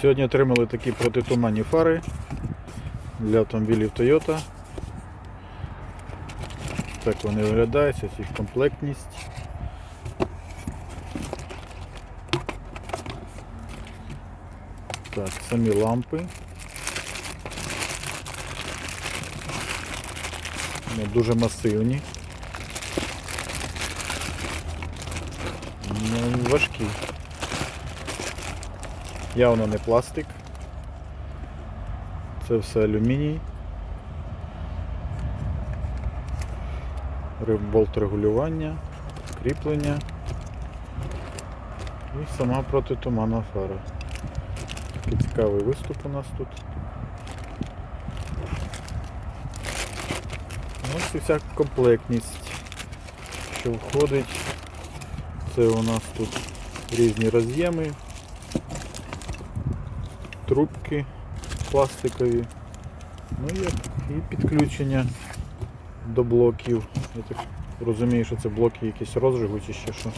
Сьогодні отримали такі протитуманні фари для автомобілів Toyota. Так вони виглядають, ось їх комплектність. Так, самі лампи. Вони дуже масивні. Ну, важкі. Явно не пластик. Це все алюміній. Болт регулювання, кріплення і сама протитуманна фара. Такий цікавий виступ у нас тут. Ось і вся комплектність, що входить. Це у нас тут різні роз'єми, трубки пластикові, ну і, підключення до блоків. Я так розумію, що це блоки якісь розжигу чи ще що.